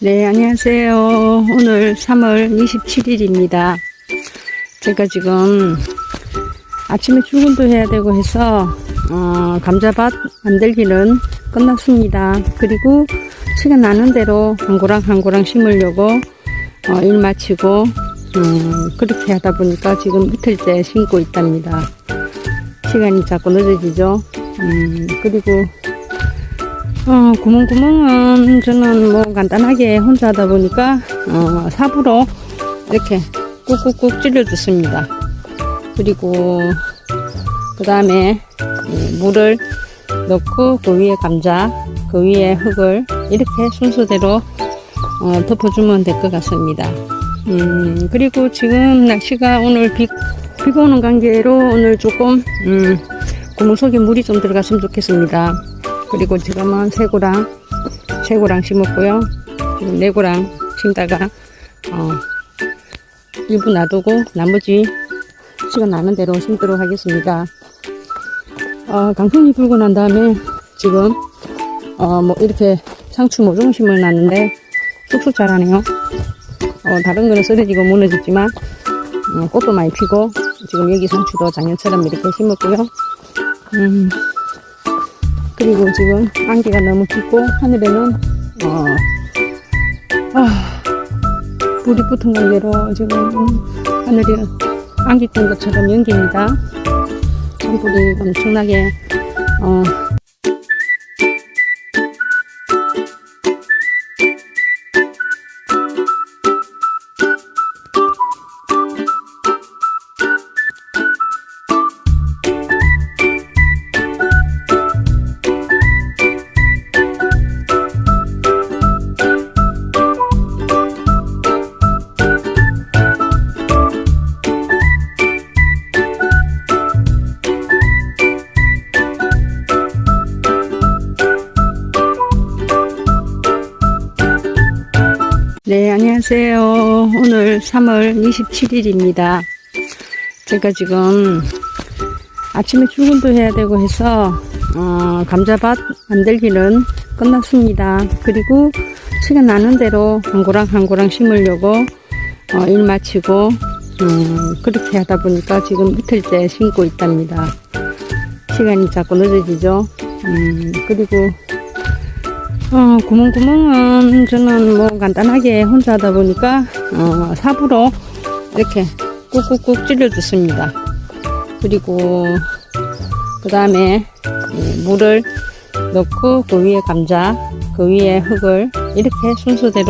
네, 안녕하세요. 오늘 3월 27일입니다. 제가 지금 아침에 출근도 해야 되고 해서, 어, 감자밭 만들기는 끝났습니다. 그리고 시간 나는 대로 한 고랑 한 고랑 심으려고, 어, 일 마치고, 음, 그렇게 하다 보니까 지금 이틀째 심고 있답니다. 시간이 자꾸 늦어지죠. 음, 그리고 어, 구멍구멍은 저는 뭐 간단하게 혼자 하다 보니까, 어, 삽으로 이렇게 꾹꾹꾹 찔러줬습니다. 그리고, 그 다음에 물을 넣고 그 위에 감자, 그 위에 흙을 이렇게 순서대로 어, 덮어주면 될 것 같습니다. 음, 그리고 지금 날씨가 오늘 비, 비가 오는 관계로 오늘 조금, 음, 구멍 속에 물이 좀 들어갔으면 좋겠습니다. 그리고 지금은 새고랑, 새고랑 심었고요. 지금 네고랑 심다가, 어, 일부 놔두고 나머지 시간 나는 대로 심도록 하겠습니다. 어, 강풍이 불고 난 다음에 지금, 어, 뭐 이렇게 상추 모종 심어놨는데 쑥쑥 자라네요. 어, 다른 거는 쓰러지고 무너졌지만, 어, 꽃도 많이 피고, 지금 여기 상추도 작년처럼 이렇게 심었고요. 음, 그리고 지금 안개가 너무 깊고 하늘에는 어, 아, 불이 붙은 관계로 지금 하늘이 안개 낀 것처럼 연기입니다. 산불이 엄청나게 어, 네, 안녕하세요. 오늘 3월 27일입니다. 제가 지금 아침에 출근도 해야 되고 해서, 어, 감자밭 만들기는 끝났습니다. 그리고 시간 나는 대로 한 고랑 한 고랑 심으려고, 어, 일 마치고, 음, 그렇게 하다 보니까 지금 이틀째 심고 있답니다. 시간이 자꾸 늦어지죠. 음, 그리고 어, 구멍구멍은 저는 뭐 간단하게 혼자 하다 보니까, 어, 삽으로 이렇게 꾹꾹꾹 찔러줬습니다. 그리고, 그 다음에 물을 넣고 그 위에 감자, 그 위에 흙을 이렇게 순서대로